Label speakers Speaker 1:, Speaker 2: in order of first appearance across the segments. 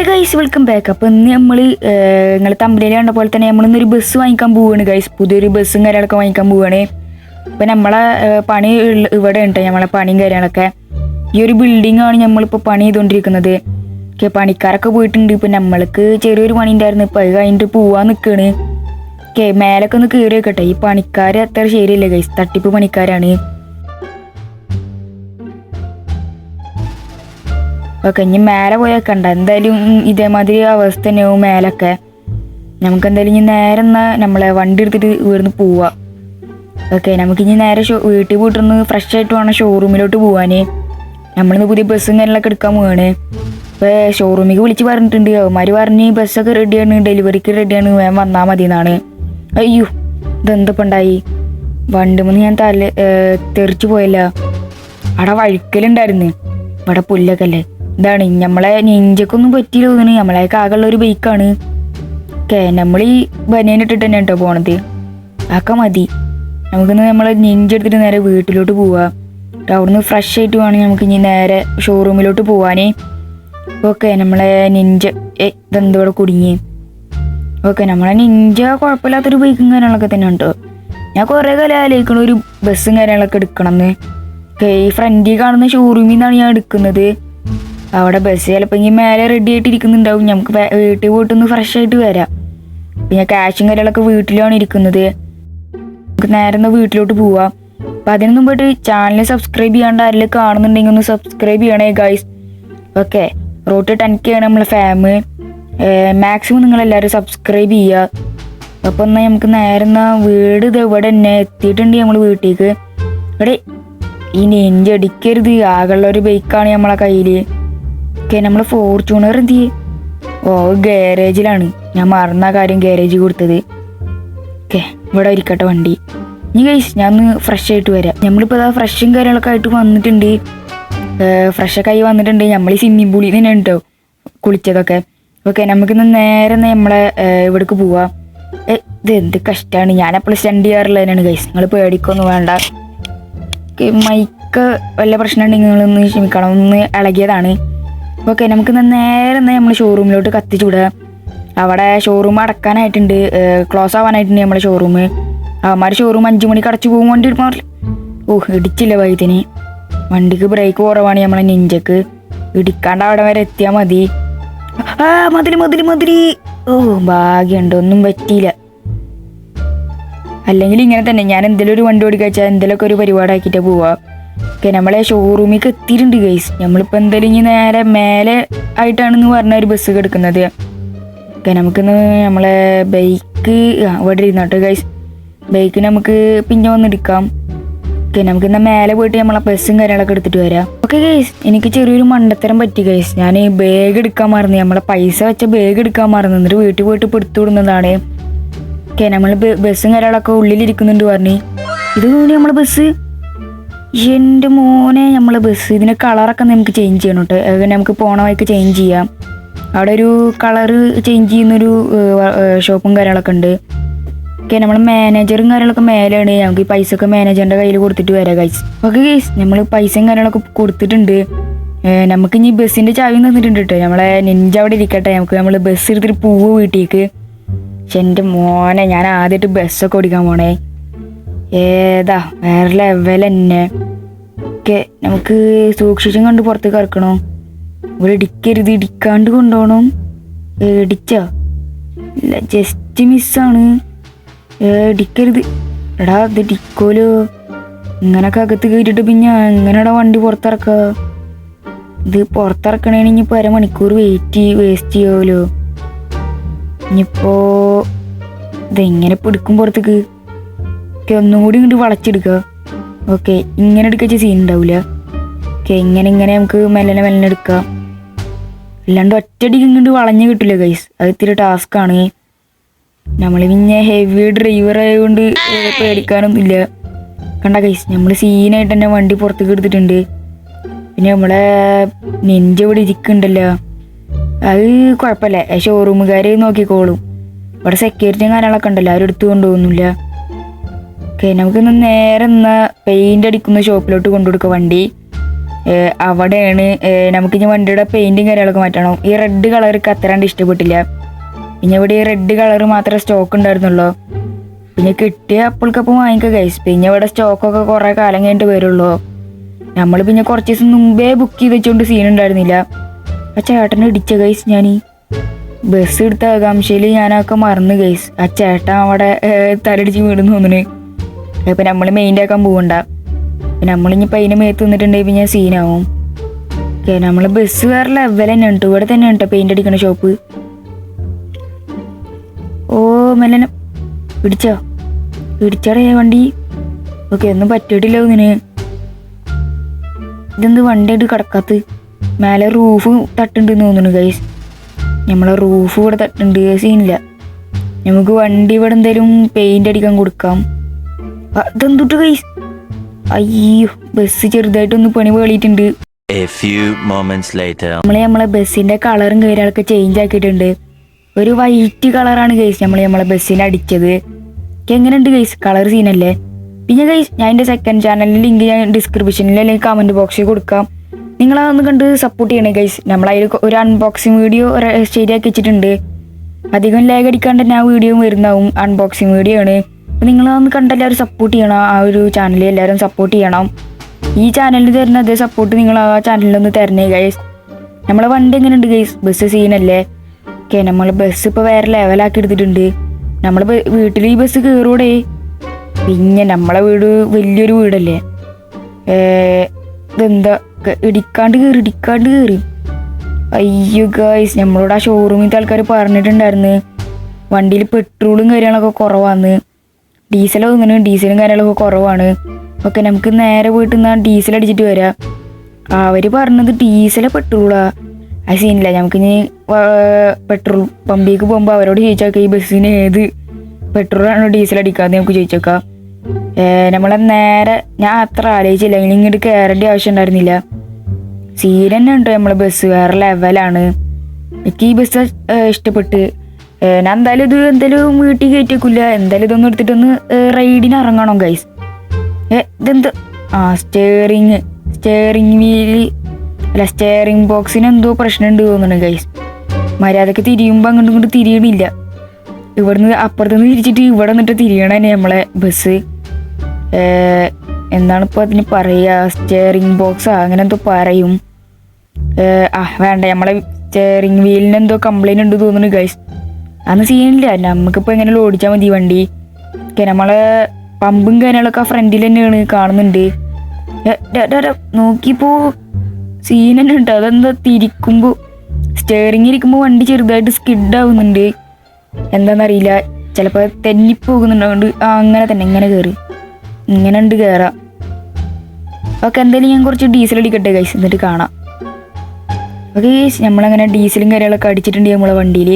Speaker 1: Hey guys welcome back അപ്പോൾ ഇന്ന് നമ്മൾ നിങ്ങൾ തമ്മിൽ കണ്ട പോലെ തന്നെ നമ്മൾ ഇന്നൊരു ബസ് വാങ്ങിക്കാൻ പോവുകയാണ് ഗൈസ് പുതിയൊരു ബസ്സും കാര്യങ്ങളൊക്കെ വാങ്ങിക്കാൻ പോവുകയാണ് ഇപ്പം നമ്മളെ പണി ഇവിടെ ഉണ്ട് നമ്മളെ പണിയും കാര്യങ്ങളൊക്കെ. ഈ ഒരു ബിൽഡിംഗ് ആണ് നമ്മളിപ്പോൾ പണി ചെയ്തുകൊണ്ടിരിക്കുന്നത് ഓക്കെ പണിക്കാരൊക്കെ പോയിട്ടുണ്ട്. ഇപ്പം നമ്മൾക്ക് ചെറിയൊരു പണി ഉണ്ടായിരുന്നു. ഇപ്പം അത് കഴിഞ്ഞിട്ട് പോവാൻ നിൽക്കുകയാണ് ഓക്കെ മേലൊക്കെ ഒന്ന് കയറി വെക്കട്ടെ ഈ പണിക്കാർ അത്ര ശരിയല്ല ഗൈസ് തട്ടിപ്പ് പണിക്കാരാണ്. ഓക്കെ ഇനി മേലെ പോയാൽ കണ്ട എന്തായാലും ഇതേമാതിരി അവസ്ഥ തന്നെയാവും മേലൊക്കെ. നമുക്ക് എന്തായാലും ഇനി നേരെ എന്നാൽ നമ്മളെ വണ്ടി എടുത്തിട്ട് ഇവിടുന്ന് പോവാ. ഓക്കെ നമുക്ക് ഇനി നേരെ ഷോ വീട്ടിൽ പോയിട്ടൊന്ന് ഫ്രഷ് ആയിട്ട് വേണം ഷോറൂമിലോട്ട് പോവാൻ നമ്മളിന്ന് പുതിയ ബസ്സും കാര്യങ്ങളൊക്കെ എടുക്കാൻ പോവാണ്. ഇപ്പോൾ ഷോറൂമിലേക്ക് വിളിച്ച് പറഞ്ഞിട്ടുണ്ട്. അവന്മാർ പറഞ്ഞ് ബസ്സൊക്കെ റെഡിയാണ് ഡെലിവറിക്ക് റെഡിയാണ് വേഗം വന്നാൽ മതി എന്നാണ് അയ്യോ ഇതെന്തപ്പുണ്ടായി വണ്ടി മുന്ന് ഞാൻ തല തെറിച്ചു പോയല്ലോ. അവിടെ വഴുക്കലുണ്ടായിരുന്നു. ഇവിടെ പുല്ലൊക്കെ അല്ലേ? ഇതാണ്. നമ്മളെ നെഞ്ചക്കൊന്നും പറ്റിയില്ല തോന്നുന്നു. നമ്മളെ ആകെയുള്ള ഒരു ബൈക്കാണ് ഓക്കെ നമ്മൾ ഈ ബനിയൻ ഇട്ടിട്ട് തന്നെ കേട്ടോ പോണത്. അതൊക്കെ മതി. നമുക്കിന്ന് നമ്മളെ നെഞ്ചെടുത്തിട്ട് നേരെ വീട്ടിലോട്ട് പോവാ. അവിടുന്ന് ഫ്രഷ് ആയിട്ട് വേണമെങ്കിൽ നമുക്ക് ഇനി നേരെ ഷോറൂമിലോട്ട് പോവാനേ. ഓക്കെ നമ്മളെ നെഞ്ച ഏ ഇതെന്താ കുടുങ്ങി? ഓക്കെ നമ്മളെ നിഞ്ച കുഴപ്പമില്ലാത്തൊരു ബൈക്കും കാര്യങ്ങളൊക്കെ തന്നെ ഉണ്ട്? ഞാൻ കുറേ കാലം ആലോചിക്കണ ഒരു ബസ്സും കാര്യങ്ങളൊക്കെ എടുക്കണം എന്ന് ഓക്കെ ഈ ഫ്രണ്ടിൽ കാണുന്ന ഷോറൂമിൽ നിന്നാണ് ഞാൻ എടുക്കുന്നത്. അവിടെ ബസ് ചിലപ്പോൾ ഇങ്ങനെ മേലെ റെഡി ആയിട്ട് ഇരിക്കുന്നുണ്ടാവും. നമുക്ക് വീട്ടിൽ പോയിട്ടൊന്ന് ഫ്രഷ് ആയിട്ട് വരാം. പിന്നെ ക്യാഷും കാര്യങ്ങളൊക്കെ വീട്ടിലാണ് ഇരിക്കുന്നത്. നമുക്ക് നേരെ ഒന്ന് വീട്ടിലോട്ട് പോവാം. അപ്പം അതിന് മുമ്പായിട്ട് ചാനൽ സബ്സ്ക്രൈബ് ചെയ്യാണ്ട് ആരെങ്കിലും കാണുന്നുണ്ടെങ്കിൽ ഒന്ന് സബ്സ്ക്രൈബ് ചെയ്യണേ ഗൈസ് ഓക്കെ റോട്ട് ടെൻ കെ ആണ് നമ്മളെ ഫാം മാക്സിമം നിങ്ങൾ എല്ലാവരും സബ്സ്ക്രൈബ് ചെയ്യുക അപ്പം എന്നാൽ നമുക്ക് നേരെ എന്നാൽ വീട് ഇത് ഇവിടെ തന്നെ എത്തിയിട്ടുണ്ട് നമ്മൾ വീട്ടിലേക്ക് ഇവിടെ ഈ നെഞ്ചടിക്കരുത് ആകെയുള്ള ഒരു ബൈക്കാണ് നമ്മളെ കയ്യിൽ ഓക്കെ നമ്മൾ ഫോർച്യൂണർ എന്ത് ചെയ്യേ? ഓ ഗാരേജിലാണ് ഞാൻ മറന്ന കാര്യം ഗാരേജ് കൊടുത്തത്. ഓക്കെ ഇവിടെ ഇരിക്കട്ടെ വണ്ടി. ഇനി കഴിച്ച് ഞാൻ ഒന്ന് ഫ്രഷ് ആയിട്ട് വരാം. നമ്മളിപ്പോൾ അതാ ഫ്രഷും കാര്യങ്ങളൊക്കെ ആയിട്ട് വന്നിട്ടുണ്ട്. ഫ്രഷൊക്കെ ആയി വന്നിട്ടുണ്ട്. നമ്മൾ ഈ സ്വിമ്മിംഗ് പൂളിൽ തന്നെ കേട്ടോ കുളിച്ചതൊക്കെ. ഓക്കെ നമുക്കിന്ന് നേരെ നമ്മളെ ഇവിടേക്ക് പോവാം. ഇത് എന്ത് കഷ്ടമാണ് ഞാൻ അപ്പോൾ സ്റ്റണ്ട് ചെയ്യാറുള്ളതിനാണ് കൈസ് നിങ്ങൾ പേടിക്കൊന്നും വേണ്ട. മൈക്ക് വല്ല പ്രശ്നം ഉണ്ടെങ്കിൽ നിങ്ങളൊന്ന് ക്ഷമിക്കണം. ഒന്ന് ഇളകിയതാണ്. ഓക്കെ നമുക്ക് നേരെ നമ്മൾ ഷോറൂമിലോട്ട് കത്തിച്ചു വിടുക അവിടെ ഷോറൂം അടക്കാനായിട്ടുണ്ട്. ക്ലോസ് ആവാനായിട്ടുണ്ട് നമ്മുടെ ഷോറൂം അവന്മാർ ഷോറൂം അഞ്ചു മണിക്ക് അടച്ചു പോകും വണ്ടി മാറില്ല ഓ ഇടിച്ചില്ല വൈദ്യന്. വണ്ടിക്ക് ബ്രേക്ക് കുറവാണ് നമ്മളെ നെഞ്ചക്ക്. ഇടിക്കാണ്ട് അവിടെ വരെ എത്തിയാൽ മതി. ആ മതിരി മതിരി മതിരി ഓ ഭാഗ്യമുണ്ട് ഒന്നും പറ്റിയില്ല. അല്ലെങ്കിൽ ഇങ്ങനെ തന്നെ ഞാൻ എന്തെങ്കിലും ഒരു വണ്ടി ഓടിക്കാച്ചാൽ എന്തെങ്കിലുമൊക്കെ ഒരു പരിപാടി ആക്കിയിട്ടേ പോവാ. ഓക്കെ നമ്മളെ ഷോറൂമിലേക്ക് എത്തിയിട്ടുണ്ട് ഗൈസ് നമ്മളിപ്പോൾ എന്തായാലും ഇനി നേരെ മേലെ ആയിട്ടാണെന്ന് പറഞ്ഞ ഒരു ബസ് കിടക്കുന്നത് ഓക്കെ നമുക്കിന്ന് നമ്മളെ ബൈക്ക് ഇവിടെ ഇരുന്നോട്ടെ ഗൈസ് ബൈക്ക് നമുക്ക് പിന്നെ വന്നെടുക്കാം ഓക്കെ നമുക്ക് ഇന്ന് മേലെ പോയിട്ട് നമ്മളെ ബസ്സും കാര്യങ്ങളൊക്കെ എടുത്തിട്ട് വരാം. ഓക്കെ ഗൈസ് എനിക്ക് ചെറിയൊരു മണ്ടത്തരം പറ്റി ഗൈസ് ഞാൻ ബാഗ് എടുക്കാൻ മറന്നു നമ്മളെ പൈസ വെച്ച ബാഗ് എടുക്കാൻ മറന്നു എന്നിട്ട് വീട്ടിൽ പോയിട്ട് ഇപ്പോൾ വിടുന്നതാണ്. ഓക്കെ നമ്മൾ ബസ്സും കാര്യങ്ങളൊക്കെ ഉള്ളിലിരിക്കുന്നുണ്ട് പറഞ്ഞ്. ഇത് നമ്മളെ ബസ് എന്റെ മോനെ നമ്മൾ ബസ് ഇതിന്റെ കളറൊക്കെ നമുക്ക് ചേഞ്ച് ചെയ്യണം കേട്ടോ നമുക്ക് പോണ വഴിക്ക് ചേഞ്ച് ചെയ്യാം. അവിടെ ഒരു കളറ് ചേഞ്ച് ചെയ്യുന്നൊരു ഷോപ്പും കാര്യങ്ങളൊക്കെ ഉണ്ട്. ഓക്കെ നമ്മൾ മാനേജറും കാര്യങ്ങളൊക്കെ മേലെയാണ്. നമുക്ക് ഈ പൈസ ഒക്കെ മാനേജറിന്റെ കയ്യിൽ കൊടുത്തിട്ട് വരാം ഗൈസ് ഓക്കെ ഗൈസ് നമ്മൾ പൈസയും കാര്യങ്ങളൊക്കെ കൊടുത്തിട്ടുണ്ട്. നമുക്ക് ഇനി ബസ്സിന്റെ ചാവി തന്നിട്ടുണ്ട് കേട്ടോ നമ്മളെ നെഞ്ച് അവിടെ ഇരിക്കട്ടെ. നമുക്ക് നമ്മൾ ബസ് എടുത്തിട്ട് പൂവ് വീട്ടിലേക്ക്. പക്ഷെ എന്റെ മോനെ ഞാൻ ആദ്യമായിട്ട് ബസ്സൊക്കെ ഓടിക്കാൻ പോണേ. ഏതാ? വേറെ ലെവൽ തന്നെ. ഒക്കെ നമുക്ക് സൂക്ഷിച്ചും കണ്ട് പുറത്തേക്ക് ഇറക്കണോ ഇവിടെ ഇടിക്കരുത് ഇടിക്കാണ്ട് കൊണ്ടുപോകണം ഇടിച്ചോ ഇല്ല ജസ്റ്റ് മിസ്സാണ് ഇടിക്കരുത്. എടാ ഇത് ഇടിക്കോലോ? ഇങ്ങനൊക്കെ അകത്ത് കയറ്റിട്ട് പിന്നെ എങ്ങനെയാടാ വണ്ടി പുറത്തിറക്കുക ഇത് പുറത്തിറക്കണേന് ഇനിയിപ്പോൾ അരമണിക്കൂർ വെയിറ്റ് വേസ്റ്റ് ചെയ്യുമല്ലോ ഇനിയിപ്പോ ഇതെങ്ങനെ പിടിക്കും പുറത്തേക്ക്? ഓക്കെ ഒന്നുകൂടി ഇങ്ങോട്ട് വളച്ചെടുക്കുക. ഓക്കെ ഇങ്ങനെ എടുക്കുക സീൻ ഉണ്ടാവില്ല ഓക്കെ ഇങ്ങനെ ഇങ്ങനെ നമുക്ക് മെല്ലനെ മെല്ലനെ എടുക്കാം അല്ലാണ്ട് ഒറ്റയടിക്ക് ഇങ്ങോട്ട് വളഞ്ഞു കിട്ടില്ല ഗൈസ് അത് ഇത്തിരി ടാസ്ക്കാണ് നമ്മൾ പിന്നെ ഹെവി ഡ്രൈവർ ആയതുകൊണ്ട് പേടിക്കാനൊന്നും പേടിക്കാനൊന്നുമില്ല. കണ്ട ഗൈസ് നമ്മൾ സീനായിട്ട് തന്നെ വണ്ടി പുറത്തേക്ക് എടുത്തിട്ടുണ്ട്. പിന്നെ നമ്മളെ നെഞ്ച് ഇവിടെ ഇരിക്കുന്നുണ്ടല്ലോ. അത് കുഴപ്പമില്ല. ഷോറൂമുകാർ നോക്കിക്കോളും. ഇവിടെ സെക്യൂരിറ്റിയും കാര്യങ്ങളൊക്കെ ഉണ്ടല്ലോ. ആരും എടുത്തു കൊണ്ടുപോകുന്നില്ല. ഓക്കെ നമുക്കിന്ന് നേരെ നിന്ന് പെയിന്റ് അടിക്കുന്ന ഷോപ്പിലോട്ട് കൊണ്ടുകൊടുക്കുക വണ്ടി. അവിടെയാണ് നമുക്ക് നമുക്കിനി വണ്ടിയുടെ പെയിന്റും കാര്യങ്ങളൊക്കെ മാറ്റണം. ഈ റെഡ് കളർക്ക് അത്രണ്ട് ഇഷ്ടപ്പെട്ടില്ല. പിന്നെ ഇവിടെ ഈ റെഡ് കളർ മാത്രമേ സ്റ്റോക്ക് ഉണ്ടായിരുന്നുള്ളൂ. പിന്നെ കിട്ടിയ അപ്പോൾക്കപ്പം വാങ്ങിക്കുക ഗൈസ് പിന്നെ ഇവിടെ സ്റ്റോക്കൊക്കെ കുറേ കാലം കഴിഞ്ഞിട്ട് വരുള്ളൂ. നമ്മൾ പിന്നെ കുറച്ച് ദിവസം മുമ്പേ ബുക്ക് ചെയ്ത് വെച്ചുകൊണ്ട് സീൻ ഉണ്ടായിരുന്നില്ല. ആ ചേട്ടനെ ഇടിച്ച ഗൈസ് ഞാൻ ബസ് എടുത്ത ആകാംക്ഷയിൽ ഞാനൊക്കെ മറന്നു ഗൈസ് ആ ചേട്ടൻ അവിടെ തലടിച്ച് വീടുന്നു തോന്നുന്നു. ഇപ്പം നമ്മൾ മെയിന്റെ ആക്കാൻ പോകണ്ട നമ്മളിനിപ്പോൾ അതിന് മേത്ത് നിന്നിട്ടുണ്ടെങ്കിൽ പിന്നെ സീനാവും ഓക്കെ നമ്മൾ ബസ് വേറെ ലെവൽ തന്നെ ഉണ്ട്. ഇവിടെ തന്നെ ഉണ്ട് പെയിന്റ് അടിക്കണ ഷോപ്പ് ഓ മെല്ലനെ പിടിച്ചോ? പിടിച്ചടേ വണ്ടി. ഓക്കെ ഒന്നും പറ്റിയിട്ടില്ല ഇതിന് ഇതെന്ത് വണ്ടിയായിട്ട് കിടക്കാത്ത? മേലെ റൂഫ് തട്ടുണ്ട് തോന്നുന്നു ഗൈസ് നമ്മളെ റൂഫ് ഇവിടെ തട്ടുണ്ട് സീനില്ല നമുക്ക് വണ്ടി ഇവിടെ എന്തായാലും പെയിന്റ് അടിക്കാൻ കൊടുക്കാം. ആ, ഇതെന്തുട്ട് ഗൈസ് അയ്യോ ബസ് ചെറുതായിട്ടൊന്ന് പണി
Speaker 2: later.
Speaker 1: നമ്മൾ നമ്മളെ ബസ്സിന്റെ കളറും കാര്യങ്ങളൊക്കെ ചേഞ്ച് ആക്കിയിട്ടുണ്ട്. ഒരു വൈറ്റ് കളറാണ് ഗൈസ് നമ്മൾ നമ്മളെ ബസ്സിന് അടിച്ചത്. എങ്ങനെയുണ്ട് ഗൈസ് കളർ സീനല്ലേ പിന്നെ ഗൈസ് ഞാൻ എന്റെ സെക്കൻഡ് ചാനലിൽ ലിങ്ക് ഞാൻ ഡിസ്ക്രിപ്ഷനിൽ അല്ലെങ്കിൽ കമന്റ് ബോക്സിൽ കൊടുക്കാം. നിങ്ങൾ അതൊന്ന് കണ്ട് സപ്പോർട്ട് ചെയ്യണേ ഗൈസ് നമ്മൾ അതിൽ ഒരു അൺബോക്സിങ് വീഡിയോ ശരിയാക്കി വെച്ചിട്ടുണ്ട്. അധികം ലാഗ് അടിക്കാണ്ട് തന്നെ ആ വീഡിയോ വരുന്നതാവും. അൺബോക്സിങ് വീഡിയോ ആണ്. അപ്പോൾ നിങ്ങൾ അന്ന് കണ്ട് എല്ലാവരും സപ്പോർട്ട് ചെയ്യണം. ആ ഒരു ചാനൽ എല്ലാവരും സപ്പോർട്ട് ചെയ്യണം. ഈ ചാനലിന് തരുന്ന അതേ സപ്പോർട്ട് നിങ്ങൾ ആ ചാനലിൽ ചാനലിലൊന്ന് തരണേ ഗൈസ് നമ്മളെ വണ്ടി എങ്ങനെ ഉണ്ട് ഗൈസ് ബസ് സീനല്ലേ ഓക്കെ നമ്മൾ ബസ് ഇപ്പോൾ വേറെ ലെവലാക്കി എടുത്തിട്ടുണ്ട്. നമ്മൾ വീട്ടിൽ ഈ ബസ് കയറൂടെ പിന്നെ നമ്മളെ വീട് വലിയൊരു വീടല്ലേ? ഇതെന്താ? ഇടിക്കാണ്ട് കയറി ഇടിക്കാണ്ട് കയറി അയ്യോ ഗൈസ് നമ്മളോട് ആ ഷോറൂമിലത്തെ ആൾക്കാർ പറഞ്ഞിട്ടുണ്ടായിരുന്നു. വണ്ടിയിൽ പെട്രോളും കാര്യങ്ങളൊക്കെ കുറവാന്ന്. ഡീസൽ തോന്നുന്നു ഡീസലും കാര്യങ്ങളൊക്കെ കുറവാണ്. ഓക്കെ നമുക്ക് നേരെ പോയിട്ട് എന്നാൽ ഡീസൽ അടിച്ചിട്ട് വരാം. അവർ പറഞ്ഞത് ഡീസലെ പെട്രോളാ ആ സീനില്ല നമുക്ക് ഇനി പെട്രോൾ പമ്പിലേക്ക് പോകുമ്പോൾ അവരോട് ചോദിച്ചേക്കാം ഈ ബസ്സിന് ഏത് പെട്രോളാണോ ഡീസൽ അടിക്കാന്ന് നമുക്ക് ചോദിച്ചേക്കാം. നമ്മളെ നേരെ ഞാൻ അത്ര ആലോചിച്ചില്ല. ഇനി ഇങ്ങോട്ട് കയറേണ്ട ആവശ്യം ഉണ്ടായിരുന്നില്ല. സീൻ തന്നെ ഉണ്ട് നമ്മളെ ബസ്? വേറെ ലെവലാണ് എനിക്ക് ഈ ബസ് ഇഷ്ടപ്പെട്ട്. ഞാൻ എന്തായാലും ഇത് എന്തായാലും വീട്ടിൽ കയറ്റിക്കില്ല എന്തായാലും ഇതൊന്നും എടുത്തിട്ടൊന്ന് റൈഡിന് ഇറങ്ങണം ഗൈസ് ഏ ഇതെന്ത്? ആ സ്റ്റേറിങ് സ്റ്റേറിങ് വീൽ അല്ല സ്റ്റേറിങ് ബോക്സിന് എന്തോ പ്രശ്നമുണ്ട് തോന്നുന്നു ഗൈസ് മര്യാദയ്ക്ക് തിരിയുമ്പോൾ അങ്ങോട്ടും ഇങ്ങോട്ട് തിരിയണില്ല. ഇവിടുന്ന് അപ്പുറത്തുനിന്ന് തിരിച്ചിട്ട് ഇവിടെ നിന്നിട്ട് തിരിയണേ നമ്മളെ ബസ് എന്താണ് ഇപ്പോൾ അതിന് പറയുക സ്റ്റേറിങ് ബോക്സാ അങ്ങനെ എന്തോ പറയും. ആ വേണ്ട. നമ്മളെ സ്റ്റേറിങ് വീലിന് എന്തോ കംപ്ലൈന്റ് ഉണ്ട് തോന്നുന്നു ഗൈസ് അന്ന് സീനില്ല. നമുക്കിപ്പോൾ എങ്ങനെ ഓടിച്ചാൽ മതി വണ്ടി? നമ്മളെ പമ്പും കാര്യങ്ങളൊക്കെ ഫ്രണ്ടിൽ തന്നെയാണ് കാണുന്നുണ്ട്. നോക്കിപ്പോ സീൻ തന്നെ ഉണ്ട്. അതെന്താ തിരിക്കുമ്പോൾ സ്റ്റേറിംഗ് ഇരിക്കുമ്പോൾ വണ്ടി ചെറുതായിട്ട് സ്കിഡ് ആവുന്നുണ്ട്. എന്താണെന്നറിയില്ല ചിലപ്പോൾ തെന്നിപ്പോകുന്നുണ്ട്. ആ അങ്ങനെ തന്നെ ഇങ്ങനെ കേറി. ഇങ്ങനെ ഉണ്ട് കയറാം ഓക്കെ എന്തായാലും ഞാൻ കുറച്ച് ഡീസൽ അടിക്കട്ടെ ഗൈസ് എന്നിട്ട് കാണാം. ഓക്കെ നമ്മളങ്ങനെ ഡീസലും കാര്യങ്ങളൊക്കെ അടിച്ചിട്ടുണ്ട് നമ്മളെ വണ്ടിയിൽ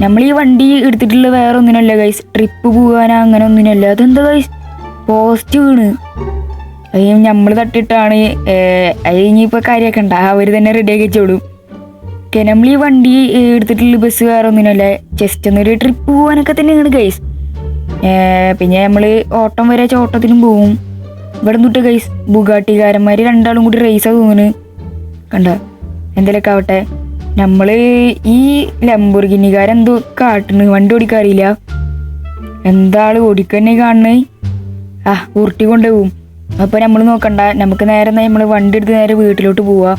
Speaker 1: നമ്മൾ ഈ വണ്ടി എടുത്തിട്ടുള്ള വേറെ ഒന്നിനല്ല ഗൈസ് ട്രിപ്പ് പോകാനോ അങ്ങനെ ഒന്നിനല്ല അതെന്താ ഗൈസ് പോസ്റ്റ് വീണ് അത് നമ്മൾ തട്ടിട്ടാണ് ഇനിയിപ്പോൾ കാര്യമാക്കണ്ട അവർ തന്നെ റെഡിയാക്കി വെച്ചോളും. ഓക്കെ നമ്മൾ ഈ വണ്ടി എടുത്തിട്ടുള്ള ബസ് വേറെ ഒന്നിനല്ല ജസ്റ്റ് ഒന്നൊരു ട്രിപ്പ് പോകാനൊക്കെ തന്നെയാണ് ഗൈസ് പിന്നെ നമ്മൾ ഓട്ടം വരെ ചോട്ടത്തിനും പോവും. ഇവിടെ നിന്നിട്ട് ഗൈസ് ബുഗാട്ടിക്കാരന്മാർ രണ്ടാളും കൂടി റേസ് തോന്നുന്നു കണ്ട? എന്തെങ്കിലുമൊക്കെ ആവട്ടെ. നമ്മൾ ഈ ലംബോർഗിനിക്കാരെന്തോ കാട്ടുന്നു വണ്ടി ഓടിക്കാറില്ല. എന്താൾ ഓടിക്കന്നെ കാണുന്നത് ആ ഉരുട്ടി കൊണ്ടുപോകും. അപ്പോൾ നമ്മൾ നോക്കണ്ട. നമുക്ക് നേരെ നമ്മൾ വണ്ടി എടുത്ത് നേരെ വീട്ടിലോട്ട് പോവാം.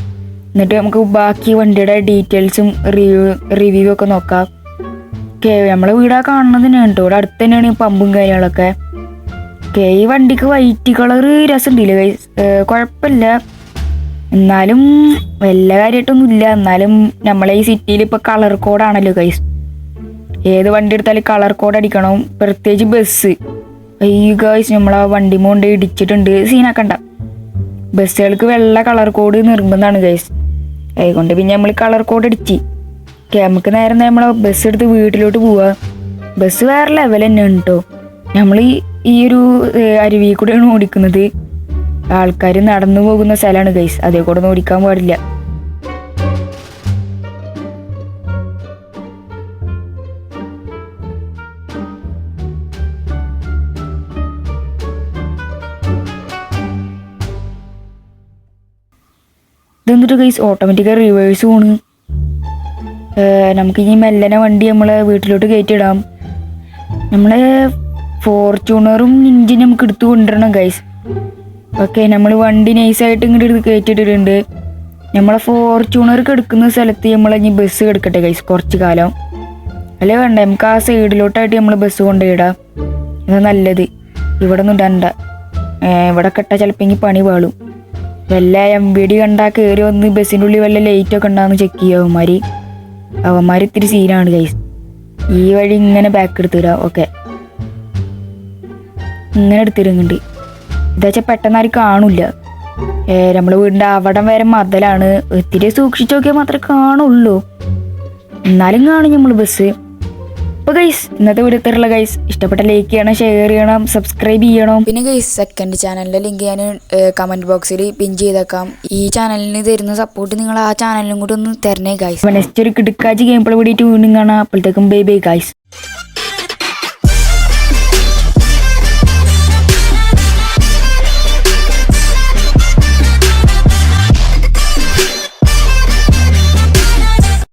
Speaker 1: എന്നിട്ട് നമുക്ക് ബാക്കി വണ്ടിയുടെ ഡീറ്റെയിൽസും റിവ്യൂ റിവ്യൂ ഒക്കെ നോക്കാം. ഓക്കെ നമ്മളെ വീടാ കാണുന്നത് തന്നെയാണ് കേട്ടോ. ഇവിടെ അടുത്ത് തന്നെയാണ് ഈ പമ്പും കാര്യങ്ങളൊക്കെ. ഓക്കെ ഈ വണ്ടിക്ക് വൈറ്റ് കളർ രസമുണ്ടല്ലേ ഉണ്ടല്ലേ കുഴപ്പമില്ല. എന്നാലും വല്ല കാര്യമായിട്ടൊന്നും ഇല്ല എന്നാലും നമ്മളെ ഈ സിറ്റിയിൽ ഇപ്പോൾ കളർ കോഡാണല്ലോ ഗൈസ് ഏത് വണ്ടി എടുത്താലും കളർ കോഡ് അടിക്കണം. പ്രത്യേകിച്ച് ബസ് ഈ ഗൈസ് നമ്മളെ വണ്ടി കൊണ്ട് ഇടിച്ചിട്ടുണ്ട്. സീനാക്കണ്ട ബസ്സുകൾക്ക് വെള്ള കളർ കോഡ് നിർബന്ധമാണ് ഗൈസ് അതുകൊണ്ട് പിന്നെ നമ്മൾ കളർ കോഡ് അടിച്ച്. നമുക്ക് നേരം നമ്മളെ ബസ് എടുത്ത് വീട്ടിലോട്ട് പോവാ. ബസ് വേറെ ലെവൽ തന്നെ കേട്ടോ നമ്മൾ ഈ ഒരു അരുവിയിൽ അരുവി കൂടെയാണ് ഓടിക്കുന്നത്. ആൾക്കാർ നടന്നു പോകുന്ന സ്ഥലമാണ് ഗൈസ് അതേ കൂടെ ഓടിക്കാൻ പാടില്ല. ഇതെന്നിട്ട് ഗൈസ് ഓട്ടോമാറ്റിക്കായി റിവേഴ്സ് പോണ്. നമുക്ക് ഇനി മെല്ലനെ വണ്ടി നമ്മളെ വീട്ടിലോട്ട് കയറ്റിയിടാം. നമ്മളെ ഫോർച്യൂണറും ഇഞ്ചിനും നമുക്ക് എടുത്തു കൊണ്ടുവരണം ഗൈസ് ഓക്കെ നമ്മൾ വണ്ടി നൈസായിട്ട് ഇങ്ങോട്ട് കയറ്റിയിട്ടിട്ടുണ്ട് നമ്മളെ ഫോർച്യൂണർ കിടക്കുന്ന സ്ഥലത്ത് നമ്മൾ ഇനി ബസ് കിടക്കട്ടെ കൈസ് കുറച്ച് കാലം. അല്ലേ വേണ്ട? നമുക്ക് ആ സൈഡിലോട്ടായിട്ട് നമ്മൾ ബസ് കൊണ്ടുപോയിടാം. അത് നല്ലത്. ഇവിടെ ഒന്നും ഇടണ്ട ഇവിടെ കെട്ട ചിലപ്പോൾ ഇനി പണി പാളും. വല്ല എം ബി ഡി കണ്ടാ കയറി വന്ന് ബസ്സിന്റെ ഉള്ളിൽ വല്ല ലൈറ്റ് ഒക്കെ ഉണ്ടാകുന്ന ചെക്ക് ചെയ്യുക അവന്മാർ അവന്മാർ ഇത്തിരി സീനാണ് കൈസ് ഈ വഴി ഇങ്ങനെ ബാക്ക് എടുത്തിടാം ഓക്കെ ഇങ്ങനെ എടുത്തിരുന്നുണ്ട് ഇതാച്ചാ പെട്ടെന്ന് ആരും കാണില്ല. നമ്മളെ വീടിന്റെ അവിടം വരെ മതലാണ്. ഒത്തിരി സൂക്ഷിച്ചു നോക്കിയാൽ മാത്രമേ കാണുള്ളൂ. എന്നാലും കാണും നമ്മൾ ബസ് അപ്പോൾ ഗൈസ് ഇന്നത്തെ വീഡിയോ ഗൈസ് ഇഷ്ടപ്പെട്ട ലൈക്ക് ചെയ്യണം ഷെയർ ചെയ്യണം സബ്സ്ക്രൈബ് ചെയ്യണം.
Speaker 3: പിന്നെ ഗൈസ് സെക്കൻഡ് ചാനലിന്റെ ലിങ്ക് ഞാൻ കമന്റ് ബോക്സിൽ പിൻ ചെയ്തേക്കാം. ഈ ചാനലിന് തരുന്ന സപ്പോർട്ട് നിങ്ങൾ ആ ചാനലിനും കൂടി ഒന്ന് തരണേ ഗൈസ്
Speaker 1: നെക്സ്റ്റ് ഒരു കിടക്കാച്ച് ഗെയിം പ്ലേ വീഡിയോ വീണ്ടും കാണാം. അപ്പോഴത്തേക്കും ബൈ ബൈ ഗൈസ്